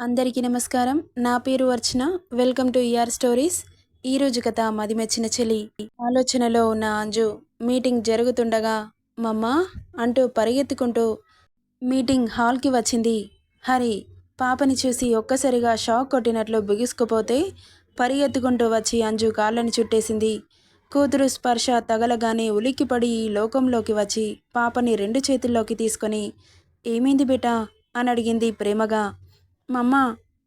అందరికీ నమస్కారం. నా పేరు Archana. Welcome to ER stories ఈరోజు కథ మది మెచ్చిన చెలి ఆలోచనలో ఉన్న అంజు మీటింగ్ జరుగుతుండగా మమ్మ అంటూ పరిగెత్తుకుంటూ మీటింగ్ హాల్కి వచ్చింది. హరి పాపని చూసి ఒక్కసారిగా షాక్ కొట్టినట్లు బిగుసుకుపోతే పరిగెత్తుకుంటూ వచ్చి అంజు కాళ్ళని చుట్టేసింది. కూతురు స్పర్శ తగలగానే ఉలిక్కిపడి ఈ లోకంలోకి వచ్చి పాపని రెండు చేతుల్లోకి తీసుకొని ఏమైంది బేటా? అని అడిగింది ప్రేమగా. మమ్మ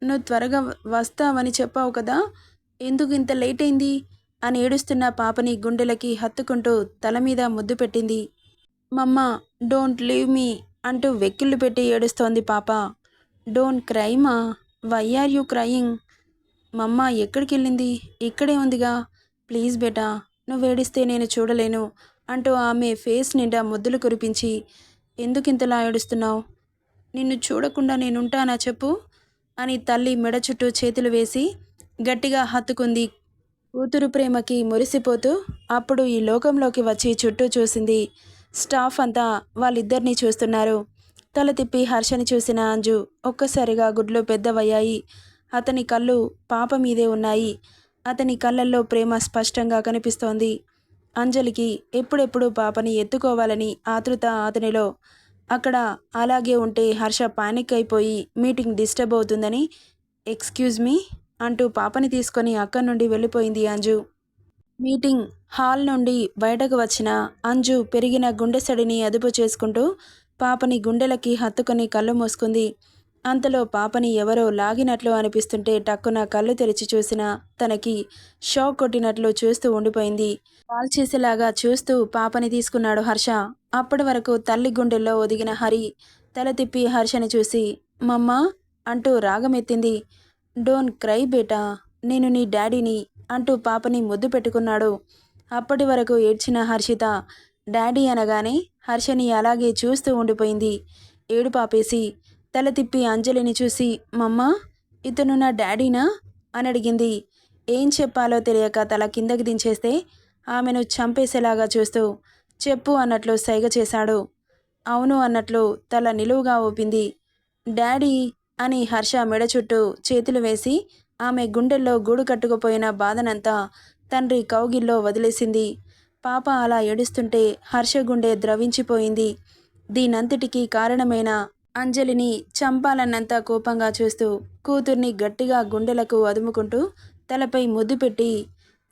నువ్వు త్వరగా వస్తావని చెప్పావు కదా ఎందుకు ఇంత లేట్ అయింది అని ఏడుస్తున్న పాపని గుండెలకి హత్తుకుంటూ తల మీద ముద్దు పెట్టింది. మమ్మ డోంట్ లీవ్ మీ అంటూ వెక్కిళ్ళు పెట్టి ఏడుస్తోంది పాప. Don't క్రైమా why are you crying? Mumma ఎక్కడికి వెళ్ళింది ఇక్కడే ఉందిగా. ప్లీజ్ బేటా నువ్వు ఏడిస్తే నేను చూడలేను అంటూ ఆమె ఫేస్ నిండా ముద్దులు కురిపించి. ఎందుకు ఇంతలా ఏడుస్తున్నావు? నిన్ను చూడకుండా నేనుంటానా చెప్పు? అని తల్లి మెడ చుట్టూ చేతులు వేసి గట్టిగా హత్తుకుంది. కూతురు ప్రేమకి మురిసిపోతూ అప్పుడు ఈ లోకంలోకి వచ్చి చుట్టూ చూసింది. స్టాఫ్ అంతా వాళ్ళిద్దరినీ చూస్తున్నారు. తల తిప్పి హర్షని చూసిన అంజు ఒక్కసారిగా గుడ్లు పెద్దవయ్యాయి. అతని కళ్ళు పాప మీదే ఉన్నాయి. అతని కళ్ళల్లో ప్రేమ స్పష్టంగా కనిపిస్తోంది. అంజలికి ఎప్పుడెప్పుడు పాపని ఎత్తుకోవాలని ఆతృత అతనిలో అక్కడ అలాగే ఉంటే హర్ష పానిక్ అయిపోయి మీటింగ్ డిస్టర్బ్ అవుతుందని ఎక్స్క్యూజ్ మీ అంటూ పాపని తీసుకొని అక్కడి నుండి వెళ్ళిపోయింది అంజు. మీటింగ్ హాల్ నుండి బయటకు వచ్చిన అంజు పెరిగిన గుండెసడిని అదుపు చేసుకుంటూ పాపని గుండెలకి హత్తుకొని కళ్ళు మూసుకుంది. అంతలో పాపని ఎవరో లాగినట్లు అనిపిస్తుంటే టక్కున కళ్ళు తెరిచి చూసిన తనకి షాక్ కొట్టినట్లు చూస్తూ ఉండిపోయింది. కాల్ చేసేలాగా చూస్తూ పాపని తీసుకున్నాడు హర్ష. అప్పటి వరకు తల్లి గుండెల్లో ఒదిగిన హరి తల తిప్పి హర్షని చూసి మమ్మ అంటూ రాగమెత్తింది. డోన్ క్రై బేటా నేను నీ డాడీని అంటూ పాపని ముద్దు పెట్టుకున్నాడు. అప్పటి వరకు ఏడ్చిన హర్షిత డాడీ అనగానే హర్షని అలాగే చూస్తూ ఉండిపోయింది. ఏడు పాపేసి తల తిప్పి అంజలిని చూసి మమ్మ ఇతను నా డాడీనా? అని అడిగింది. ఏం చెప్పాలో తెలియక తల కిందకి దించేస్తే ఆమెను చంపేసేలాగా చూస్తూ చెప్పు అన్నట్లు సైగ చేశాడు. అవును అన్నట్లు తల నిలువుగా ఊపింది. డాడీ అని హర్ష మెడ చుట్టూ చేతులు వేసి ఆమె గుండెల్లో గూడు కట్టుకుపోయిన బాధనంతా తండ్రి కౌగిల్లో వదిలేసింది. పాప అలా ఏడుస్తుంటే హర్ష గుండె ద్రవించిపోయింది. దీనంతటికీ కారణమైన అంజలిని చంపాలన్నంత కోపంగా చూస్తూ కూతుర్ని గట్టిగా గుండెలకు అదుముకుంటూ తలపై ముద్దు పెట్టి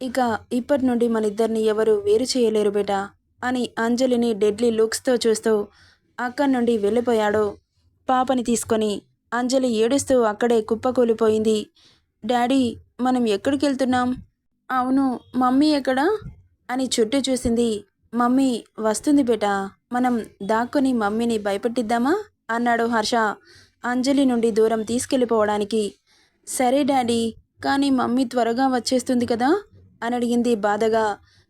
ఇక ఇప్పటి నుండి మన ఇద్దరిని ఎవరు వేరు చేయలేరు బేటా అని అంజలిని డెడ్లీ లుక్స్తో చూస్తూ అక్కడి నుండి వెళ్ళిపోయాడు. పాపని తీసుకొని అంజలి ఏడుస్తూ అక్కడే కుప్పకూలిపోయింది. డాడీ మనం ఎక్కడికి వెళ్తున్నాం? అవును మమ్మీ ఎక్కడా? అని చుట్టూ చూసింది. మమ్మీ వస్తుంది బేటా. మనం దాక్కుని మమ్మీని భయపెట్టిద్దామా? అన్నాడు హర్ష. అంజలి నుండి దూరం తీసుకెళ్ళిపోవడానికి. సరే డాడీ కానీ మమ్మీ త్వరగా వచ్చేస్తుంది కదా? అని అడిగింది బాధగా.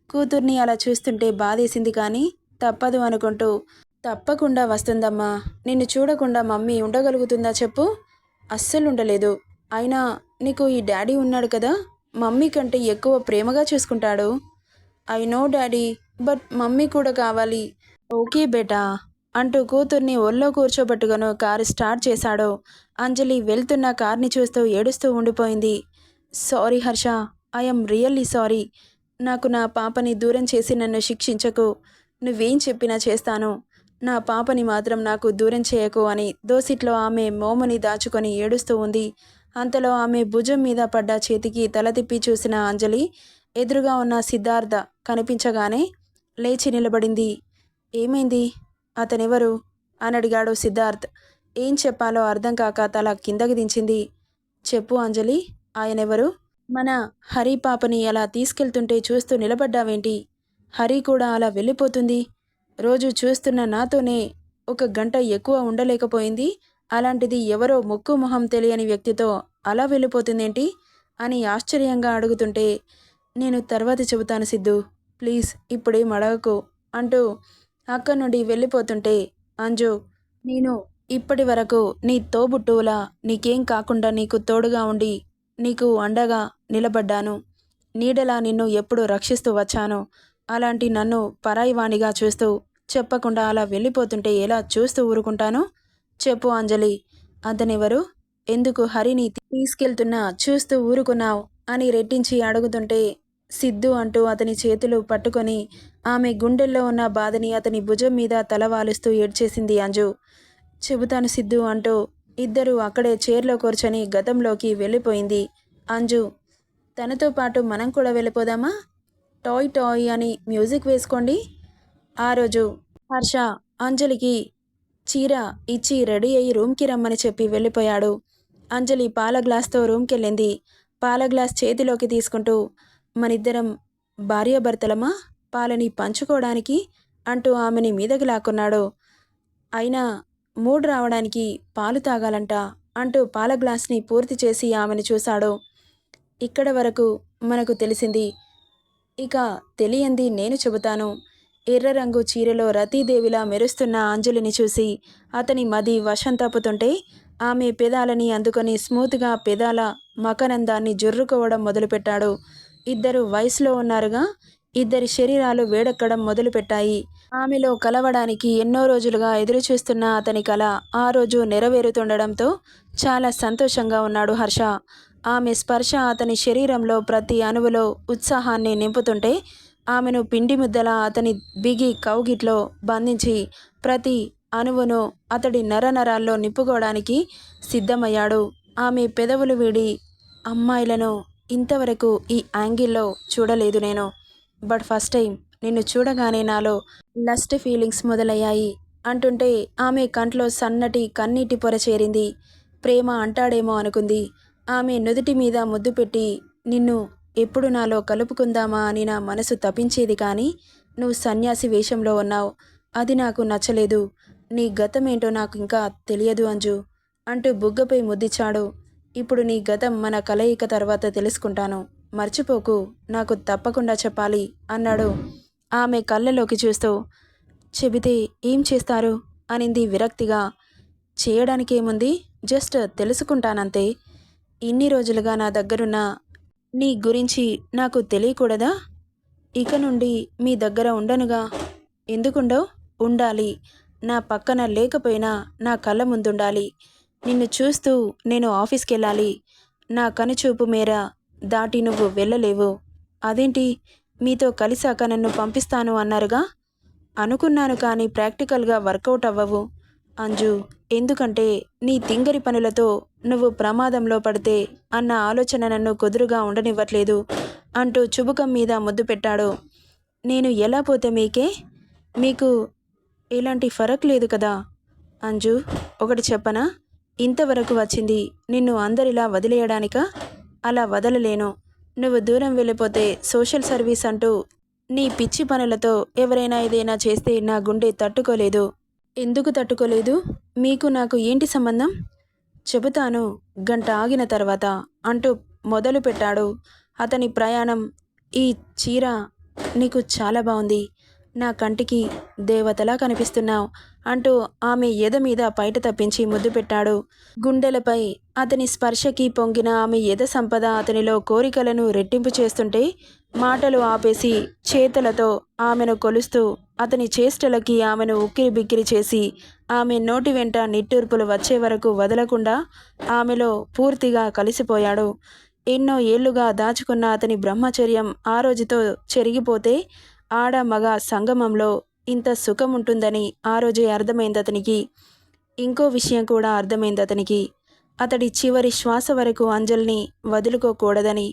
కూతుర్ని అలా చూస్తుంటే బాధేసింది కానీ తప్పదు అనుకుంటూ తప్పకుండా వస్తుందమ్మా. నిన్ను చూడకుండా మమ్మీ ఉండగలుగుతుందా చెప్పు? అస్సలు ఉండలేదు. అయినా నీకు ఈ డాడీ ఉన్నాడు కదా? మమ్మీ కంటే ఎక్కువ ప్రేమగా చూసుకుంటాడు. I know daddy but mummy కూడా కావాలి. ఓకే బేటా. అంటూ కూతుర్ని ఒళ్ళో కూర్చోబెట్టుకొని కారు స్టార్ట్ చేశాడు. అంజలి వెళ్తున్న కార్ని చూస్తూ ఏడుస్తూ ఉండిపోయింది. Sorry Harsha I'm really sorry. నాకు నా పాపని దూరం చేసి నన్ను శిక్షించకు. నువ్వేం చెప్పినా చేస్తాను. నా పాపని మాత్రం నాకు దూరం చేయకు అని దోసిట్లో ఆమె మోముని దాచుకొని ఏడుస్తూ ఉంది. అంతలో ఆమె భుజం మీద పడ్డ చేతికి తల తిప్పి చూసిన అంజలి ఎదురుగా ఉన్న సిద్ధార్థ కనిపించగానే లేచి నిలబడింది. ఏమైంది? అతనెవరు? అని అడిగాడు సిద్ధార్థ్. ఏం చెప్పాలో అర్థం కాక తల కిందకి దించింది. చెప్పు అంజలి ఆయనెవరు? మన హరి పాపని అలా తీసుకెళ్తుంటే చూస్తూ నిలబడ్డావేంటి? హరి కూడా అలా వెళ్ళిపోతుంది. రోజు చూస్తున్న నాతోనే ఒక గంట ఎక్కువ ఉండలేకపోయింది. అలాంటిది ఎవరో ముక్కు మొహం తెలియని వ్యక్తితో అలా వెళ్ళిపోతుందేంటి? అని ఆశ్చర్యంగా అడుగుతుంటే నేను తర్వాత చెబుతాను సిద్ధు ప్లీజ్ ఇప్పుడేం అడగకు అంటూ అక్కడి నుండి వెళ్ళిపోతుంటే అంజు నేను ఇప్పటి వరకు నీ తోబుట్టువులా నీకేం కాకుండా నీకు తోడుగా ఉండి నీకు అండగా నిలబడ్డాను. నీడలా నిన్ను ఎప్పుడు రక్షిస్తూ వచ్చాను. అలాంటి నన్ను పరాయివాణిగా చూస్తూ చెప్పకుండా అలా వెళ్ళిపోతుంటే ఎలా చూస్తూ ఊరుకుంటాను? చెప్పు అంజలి అతనెవరు? ఎందుకు హరిని తీసుకెళ్తున్నా చూస్తూ ఊరుకున్నావు? అని రెట్టించి అడుగుతుంటే సిద్ధు అంటూ అతని చేతులు పట్టుకొని ఆమె గుండెల్లో ఉన్న బాధని అతని భుజం మీద తలవాలుస్తూ ఏడ్చేసింది అంజు. చెబుతాను సిద్ధు అంటూ ఇద్దరూ అక్కడే చైర్లో కూర్చొని గతంలోకి వెళ్ళిపోయింది. అంజు తనతో పాటు మనం కూడా వెళ్ళిపోదామా? టాయ్ టాయ్ అని మ్యూజిక్ వేసుకోండి. ఆ రోజు హర్ష అంజలికి చీర ఇచ్చి రెడీ అయ్యి రూమ్కి రమ్మని చెప్పి వెళ్ళిపోయాడు. అంజలి పాల గ్లాస్తో రూమ్కి వెళ్ళింది పాల గ్లాస్ చేతిలోకి తీసుకుంటూ మనిద్దరం భార్యాభర్తలమా? పాలని పంచుకోవడానికి అంటూ ఆమెని మీదకి లాక్కున్నాడు. అయినా మూడ్ రావడానికి పాలు తాగాలంట అంటూ పాల గ్లాస్ని పూర్తి చేసి ఆమెను చూశాడు. ఇక్కడ వరకు మనకు తెలిసింది ఇక తెలియంది నేను చెబుతాను. ఎర్ర రంగు చీరలో రతీదేవిలా మెరుస్తున్న అంజలిని చూసి అతని మది వశం తప్పుతుంటే ఆమె పెదాలని అందుకొని స్మూత్గా పెదాల మకనందాన్ని జుర్రుకోవడం మొదలుపెట్టాడు. ఇద్దరు వయసులో ఉన్నారుగా ఇద్దరి శరీరాలు వేడెక్కడం మొదలుపెట్టాయి. ఆమెలో కలవడానికి ఎన్నో రోజులుగా ఎదురుచూస్తున్న అతని కల ఆ రోజు నెరవేరుతుండడంతో చాలా సంతోషంగా ఉన్నాడు హర్ష. ఆమె స్పర్శ అతని శరీరంలో ప్రతి అణువులో ఉత్సాహాన్ని నింపుతుంటే ఆమెను పిండి ముద్దలా అతని బిగి కౌగిట్లో బంధించి ప్రతి అణువును అతడి నరనరాల్లో నింపుకోవడానికి సిద్ధమయ్యాడు. ఆమె పెదవులు వీడి అమ్మాయిలను ఇంతవరకు ఈ యాంగిల్లో చూడలేదు నేను. బట్ ఫస్ట్ టైం నిన్ను చూడగానే నాలో లస్ట్ ఫీలింగ్స్ మొదలయ్యాయి అంటుంటే ఆమె కంట్లో సన్నటి కన్నీటి పొర చేరింది. ప్రేమ అంటాడేమో అనుకుంది. ఆమె నుదుటి మీద ముద్దు పెట్టి నిన్ను ఎప్పుడు నాలో కలుపుకుందామా అని నా మనసు తపించేది కానీ నువ్వు సన్యాసి వేషంలో ఉన్నావు. అది నాకు నచ్చలేదు. నీ గతమేంటో నాకు ఇంకా తెలియదు అంజు అంటూ బుగ్గపై ముద్దిచ్చాడు ఇప్పుడు నీ గతం మన కలయిక తర్వాత తెలుసుకుంటాను. మర్చిపోకు నాకు తప్పకుండా చెప్పాలి అన్నాడు. ఆమె కళ్ళలోకి చూస్తూ చెబితే ఏం చేస్తారు? అనింది విరక్తిగా. చేయడానికి ఏముంది జస్ట్ తెలుసుకుంటానంతే. ఇన్ని రోజులుగా నా దగ్గరున్న నీ గురించి నాకు తెలియకూడదా? ఇక నుండి మీ దగ్గర ఉండనుగా. ఎందుకుండో ఉండాలి. నా పక్కన లేకపోయినా నా కళ్ళ ముందుండాలి. నిన్ను చూస్తూ నేను ఆఫీస్కి వెళ్ళాలి నా కనుచూపు మేర దాటి నువ్వు వెళ్ళలేవు. అదేంటి? మీతో కలిసాక నన్ను పంపిస్తాను అన్నారుగా? అనుకున్నాను కానీ ప్రాక్టికల్గా వర్కౌట్ అవ్వవు. అంజు ఎందుకంటే నీ తింగరి పనులతో నువ్వు ప్రమాదంలో పడితే అన్న ఆలోచన నన్ను కుదురుగా ఉండనివ్వట్లేదు అంటూ చుబుకం మీద ముద్దు పెట్టాడు. నేను ఎలా పోతే మీకే? మీకు ఎలాంటి ఫరక్ లేదు కదా? అంజు ఒకటి చెప్పనా? ఇంతవరకు వచ్చింది నిన్ను అందరిలా వదిలేయడానికా? అలా వదలలేను. నువ్వు దూరం వెళ్ళిపోతే సోషల్ సర్వీస్ అంటూ నీ పిచ్చి పనులతో ఎవరైనా ఏదైనా చేస్తే నా గుండె తట్టుకోలేదు. ఎందుకు తట్టుకోలేదు? మీకు నాకు ఏంటి సంబంధం? చెబుతాను గంట ఆగిన తర్వాత అంటూ మొదలు పెట్టాడు అతని ప్రయాణం ఈ చీర నీకు చాలా బాగుంది. నా కంటికి దేవతలా కనిపిస్తున్నావు అంటూ ఆమె ఎద మీద పైట తప్పించి ముద్దు పెట్టాడు. గుండెలపై అతని స్పర్శకి పొంగిన ఆమె ఎద సంపద అతనిలో కోరికలను రెట్టింపు చేస్తుంటే మాటలు ఆపేసి చేతులతో ఆమెను కొలుస్తూ అతని చేష్టలకి ఆమెను ఉక్కిరి బిక్కిరి చేసి ఆమె నోటి వెంట నిట్టూర్పులు వచ్చే వరకు వదలకుండా ఆమెలో పూర్తిగా కలిసిపోయాడు. ఎన్నో ఏళ్ళుగా దాచుకున్న అతని బ్రహ్మచర్యం ఆ రోజుతో చెరిగిపోతే ఆడ మగ సంగమంలో ఇంత సుఖం ఉంటుందని ఆ రోజే అర్థమైంది అతనికి. ఇంకో విషయం కూడా అర్థమైంది అతనికి. అతడి చివరి శ్వాస వరకు అంజల్ని వదులుకోకూడదని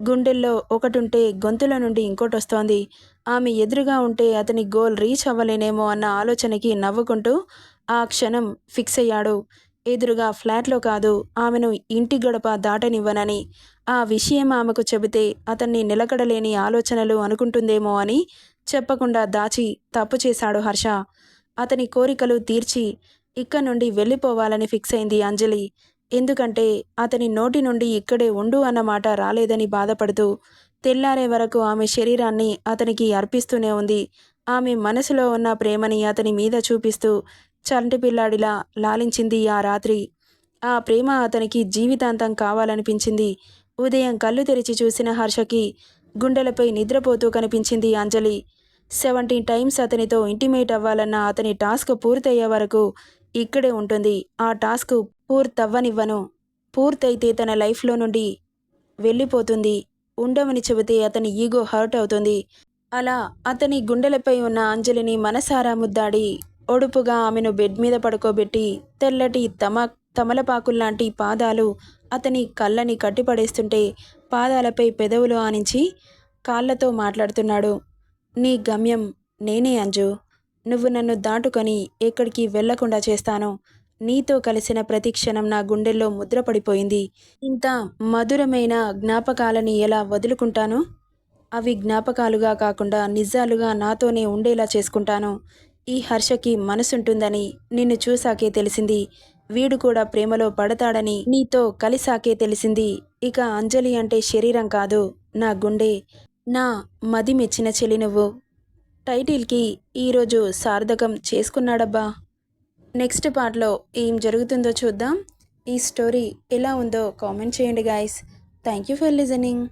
గుండెల్లో ఒకటుంటే గొంతుల నుండి ఇంకోటి వస్తోంది ఆమె ఎదురుగా ఉంటే అతని గోల్ రీచ్ అవ్వలేనేమో అన్న ఆలోచనకి నవ్వుకుంటూ ఆ క్షణం ఫిక్స్ అయ్యాడు ఎదురుగా ఫ్లాట్లో కాదు ఆమెను ఇంటి గడప దాటనివ్వనని ఆ విషయం ఆమెకు చెబితే అతన్ని నిలకడలేని ఆలోచనలు అనుకుంటుందేమో అని చెప్పకుండా దాచి తప్పు చేశాడు హర్ష. అతని కోరికలు తీర్చి ఇక్క నుండి వెళ్ళిపోవాలని ఫిక్స్ అయింది అంజలి. ఎందుకంటే అతని నోటి నుండి ఇక్కడే ఉండు అన్న మాట రాలేదని బాధపడుతూ తెల్లారే వరకు ఆమె శరీరాన్ని అతనికి అర్పిస్తూనే ఉంది. ఆమె మనసులో ఉన్న ప్రేమని అతని మీద చూపిస్తూ చంటి పిల్లాడిలా లాలించింది ఆ రాత్రి. ఆ ప్రేమ అతనికి జీవితాంతం కావాలనిపించింది. ఉదయం కళ్ళు తెరిచి చూసిన హర్షకి గుండెలపై నిద్రపోతూ కనిపించింది అంజలి. సెవెంటీన్ టైమ్స్ అతనితో ఇంటిమేట్ అవ్వాలన్న అతని టాస్క్ పూర్తయ్యే వరకు ఇక్కడే ఉంటుంది. ఆ టాస్క్ పూర్తవ్వనివ్వను. పూర్తయితే తన లైఫ్లో నుండి వెళ్ళిపోతుంది. ఉండమని చెబితే అతని ఈగో హర్ట్ అవుతుంది. అలా అతని గుండెలపై ఉన్న అంజలిని మనసారా ముద్దాడి ఒడుపుగా ఆమెను బెడ్ మీద పడుకోబెట్టి తెల్లటి తమ తమలపాకుల్లాంటి పాదాలు అతని కళ్ళని కట్టిపడేస్తుంటే పాదాలపై పెదవులు ఆనించి కాళ్ళతో మాట్లాడుతున్నాడు. నీ గమ్యం నేనే అంజు. నువ్వు నన్ను దాటుకొని ఎక్కడికి వెళ్ళకుండా చేస్తాను. నీతో కలిసిన ప్రతి క్షణం నా గుండెల్లో ముద్రపడిపోయింది. ఇంత మధురమైన జ్ఞాపకాలని ఎలా వదులుకుంటాను? అవి జ్ఞాపకాలుగా కాకుండా నిజాలుగా నాతోనే ఉండేలా చేసుకుంటాను. ఈ హర్షకి మనసుంటుందని నిన్ను చూసాకే తెలిసింది. వీడు కూడా ప్రేమలో పడతాడని నీతో కలిసాకే తెలిసింది. ఇక అంజలి అంటే శరీరం కాదు. నా గుండె నా మది మెచ్చిన చెలి నువ్వు. టైటిల్కి ఈరోజు సార్థకం చేసుకున్నాడబ్బా. నెక్స్ట్ పార్ట్లో ఏం జరుగుతుందో చూద్దాం. ఈ స్టోరీ ఎలా ఉందో కామెంట్ చేయండి guys thank you for listening